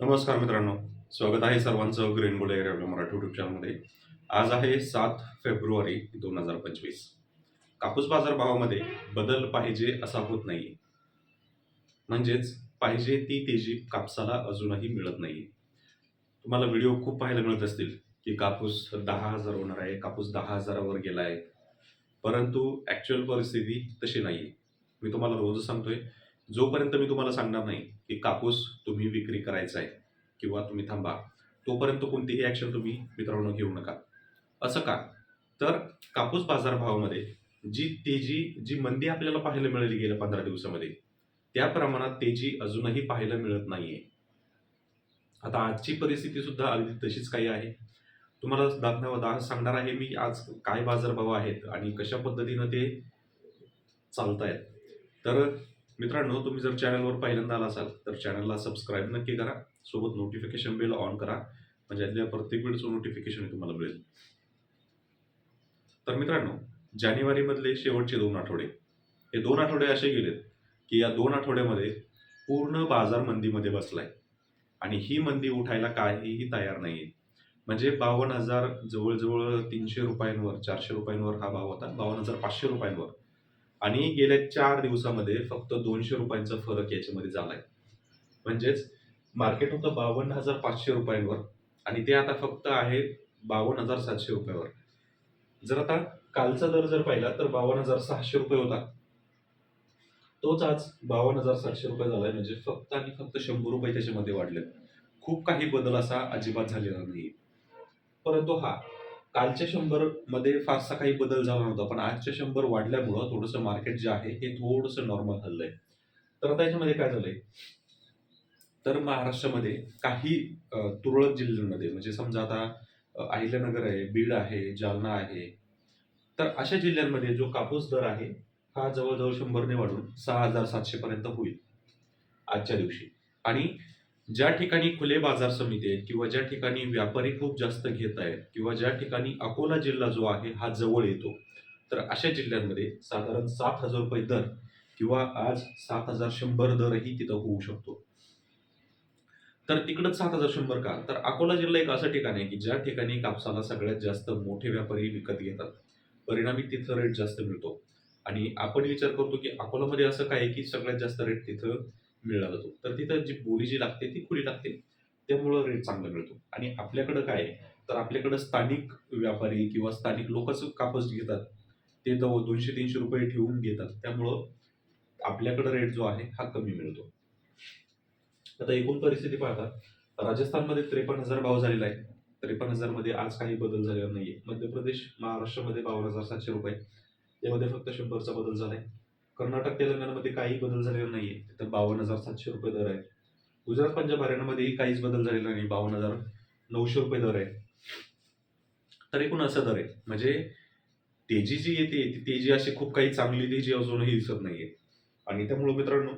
नमस्कार मित्रांनो स्वागत आहे सर्वांचं ग्रीन बोल एरिया मराठी युट्यूब चॅनलमध्ये आज आहे सात फेब्रुवारी दोन हजार पंचवीस. कापूस बाजार भावामध्ये बदल पाहिजे असा होत नाही. म्हणजेच पाहिजे ती तेजी कापसाला अजूनही मिळत नाही. तुम्हाला व्हिडिओ खूप पाहायला मिळत असतील की कापूस दहा हजार होणार आहे कापूस दहा हजारावर गेला आहे परंतु ॲक्च्युअल परिस्थिती तशी नाही आहे मी तुम्हाला रोज सांगतोय जोपर्यंत मी तुम्हाला सांगणार नाही की कापूस तुम्ही विक्री करायचा आहे किंवा तुम्ही थांबा तोपर्यंत कोणतीही ॲक्शन तुम्ही मित्रांनो घेऊ नका. असं का? तर कापूस बाजारभावामध्ये जी तेजी जी मंदी आपल्याला पाहायला मिळाली गेल्या पंधरा दिवसामध्ये त्या प्रमाणात तेजी अजूनही पाहायला मिळत नाहीये. आता आजची परिस्थिती सुद्धा अगदी तशीच काही आहे. तुम्हाला दाखवा दा सांगणार आहे मी आज काय बाजारभाव आहेत आणि कशा पद्धतीनं ते चालत आहेत तर मित्रांनो तुम्ही जर चॅनलवर पहिल्यांदा आला असाल तर चॅनलला सबस्क्राईब नक्की करा. सोबत नोटिफिकेशन बेल ऑन करा. म्हणजे यातल्या प्रत्येक वेळेचं नोटिफिकेशन तुम्हाला मिळेल. तर मित्रांनो जानेवारीमधले शेवटचे दोन आठवडे. हे दोन आठवडे असे गेलेत की या दोन आठवड्यामध्ये पूर्ण बाजार मंदीमध्ये बसलाय. आणि ही मंदी उठायला काहीही तयार नाही म्हणजे बावन्न हजार जवळजवळ तीनशे रुपयांवर चारशे रुपयांवर हा भाव होता. बावन्न हजार पाचशे रुपयांवर. आणि गेल्या चार दिवसामध्ये फक्त दोनशे रुपयांचा फरक याच्यामध्ये झालाय. म्हणजेच मार्केट होतं बावन्न हजार पाचशे रुपयांवर आणि ते आता फक्त आहे बावन्न हजार सातशे रुपयावर. जर आता कालचा दर जर पाहिला तर बावन्न हजार सहाशे रुपये होता. तोच आज बावन्न हजार सातशे रुपये झालाय म्हणजे फक्त आणि फक्त शंभर रुपये त्याच्यामध्ये वाढले खूप काही बदल असा अजिबात झालेला नाही परंतु हा कालच्या शंभरमध्ये फारसा काही बदल झाला नव्हता पण आजच्या शंभर वाढल्यामुळं थोडंसं मार्केट जे आहे हे थोडंसं नॉर्मल झालंय तर आता याच्यामध्ये काय झालंय? तर महाराष्ट्रामध्ये काही तुरळक जिल्ह्यांमध्ये म्हणजे समजा आता अहिल्यानगर आहे बीड आहे जालना आहे तर अशा जिल्ह्यांमध्ये जो कापूस दर आहे हा जवळजवळ शंभरने वाढून सहा हजार सातशे पर्यंत होईल आजच्या दिवशी. आणि ज्या ठिकाणी खुले बाजार समिती आहेत किंवा ज्या ठिकाणी व्यापारी खूप जास्त घेत आहेत किंवा ज्या ठिकाणी अकोला जिल्हा जो आहे हा जवळ येतो तर अशा जिल्ह्यांमध्ये साधारण सात हजार रुपये दर किंवा आज सात हजार शंभर दरही तिथं होऊ शकतो. तर तिकडं सात हजार शंभर का? तर अकोला जिल्हा एक असं ठिकाण आहे की ज्या ठिकाणी कापसाला सगळ्यात जास्त मोठे व्यापारी विकत घेतात. परिणामी तिथं रेट जास्त मिळतो. आणि आपण विचार करतो की अकोलामध्ये असं काय आहे की सगळ्यात जास्त रेट तिथं मिळला जातो. तर तिथं जी बोली जी लागते ती खुली लागते. त्यामुळं रेट चांगला मिळतो. आणि आपल्याकडं काय तर आपल्याकडं स्थानिक व्यापारी किंवा स्थानिक लोकच कापूस घेतात. ते जवळ दोनशे तीनशे रुपये ठेवून घेतात. त्यामुळं आपल्याकडं रेट जो आहे हा कमी मिळतो. आता एकूण परिस्थिती पाहता राजस्थानमध्ये त्रेपन्न हजार भाव झालेला आहे. त्रेपन्न हजारमध्ये आज काही बदल झालेला नाहीये. मध्य प्रदेश महाराष्ट्रामध्ये बावन्न हजार सातशे रुपये. यामध्ये फक्त शंभरचा बदल झालाय. कर्नाटक तेलंगणामध्ये काही बदल झालेला नाहीये. तिथं बावन्न हजार सातशे रुपये दर आहे. गुजरात पंजाब हरियाणामध्येही काहीच बदल झालेला नाही. बावन्न हजार नऊशे रुपये दर आहे. तर एकूण असं दर आहे. म्हणजे तेजी जी येते ती तेजी अशी खूप काही चांगली तेजी अजूनही दिसत नाहीये. आणि त्यामुळे मित्रांनो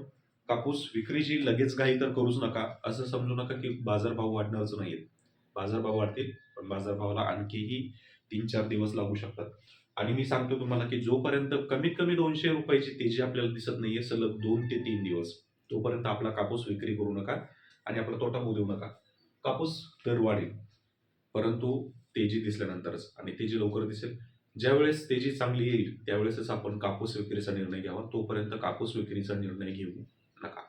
कापूस विक्रीची लगेच घाई तर करूच नका. असं समजू नका की बाजारभाव वाढणारच नाहीत बाजारभाव वाढतील पण बाजारभावाला आणखीही तीन चार दिवस लागू शकतात. आणि मी सांगतो तुम्हाला की जोपर्यंत कमीत कमी दोनशे रुपयाची तेजी आपल्याला दिसत नाहीये सलग दोन ते तीन दिवस तोपर्यंत आपला कापूस विक्री करू नका आणि आपला तोटा होऊ देऊ नका. कापूस दर वाढेल परंतु तेजी दिसल्यानंतरच आणि तेजी लवकर दिसेल. ज्यावेळेस तेजी चांगली येईल त्यावेळेसच आपण कापूस विक्रीचा निर्णय घ्यावा तोपर्यंत कापूस विक्रीचा निर्णय घेऊ नका.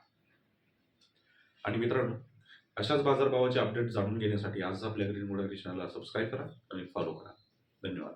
आणि मित्रांनो अशाच बाजारभावाचे अपडेट जाणून घेण्यासाठी आज आपल्या ग्रीन मोडा चॅनलला सबस्क्राईब करा आणि फॉलो करा. धन्यवाद.